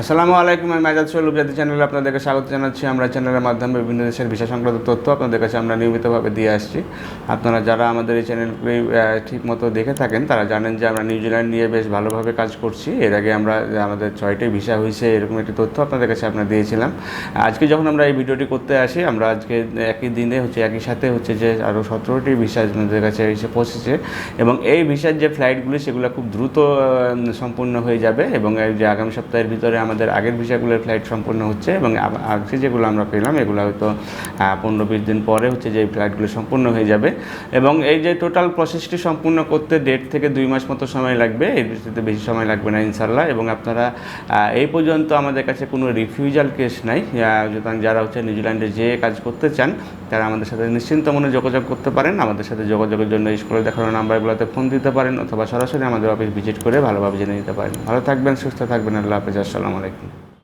আসসালামু আলাইকুম, আমি মাজাদ সোহেল উপজাতি চ্যানেলে আপনাদেরকে স্বাগত জানাচ্ছি। আমরা চ্যানেলের মাধ্যমে বিভিন্ন দেশের ভিসা সংক্রান্ত তথ্য আপনাদের কাছে আমরা নিয়মিতভাবে দিয়ে আসছি। আপনারা যারা আমাদের এই চ্যানেলগুলি ঠিক মতো দেখে থাকেন, তারা জানেন যে আমরা নিউজিল্যান্ড নিয়ে বেশ ভালোভাবে কাজ করছি। এর আগে আমরা, আমাদের ছয়টি ভিসা হয়েছে, এরকম একটি তথ্য আপনাদের কাছে আমরা দিয়েছিলাম। আজকে যখন আমরা এই ভিডিওটি করতে আসি, আমরা আজকে একই দিনে হচ্ছে, একই সাথে হচ্ছে যে আরও সতেরোটি ভিসা আপনাদের কাছে এসে পৌঁছেছে। এবং এই ভিসার যে ফ্লাইটগুলি সেগুলো খুব দ্রুত সম্পূর্ণ হয়ে যাবে এবং এই যে আগামী সপ্তাহের ভিতরে আমাদের আগের ভিসাগুলোর ফ্লাইট সম্পূর্ণ হচ্ছে এবং আজকে যেগুলো আমরা পেলাম, এগুলো হয়তো পনেরো বিশ দিন পরে হচ্ছে যে ফ্লাইটগুলো সম্পূর্ণ হয়ে যাবে। এবং এই যে টোটাল প্রসেসটি সম্পূর্ণ করতে দেড় থেকে দুই মাস মতো সময় লাগবে এর ভিতরে বেশি সময় লাগবে না ইনশাল্লাহ এবং আপনারা এই পর্যন্ত আমাদের কাছে কোনো রিফিউজাল কেস নাই। সুতরাং যারা হচ্ছে নিউজিল্যান্ডে যে কাজ করতে চান, তারা আমাদের সাথে নিশ্চিন্ত মনে যোগাযোগ করতে পারেন। আমাদের সাথে যোগাযোগের জন্য স্কুলে দেখানো নাম্বারগুলোতে ফোন দিতে পারেন অথবা সরাসরি আমাদের অফিস ভিজিট করে ভালোভাবে জেনে নিতে পারেন। ভালো থাকবেন, সুস্থ থাকবেন। আল্লাহ হাফিজ। আসসালামু আলাইকুম।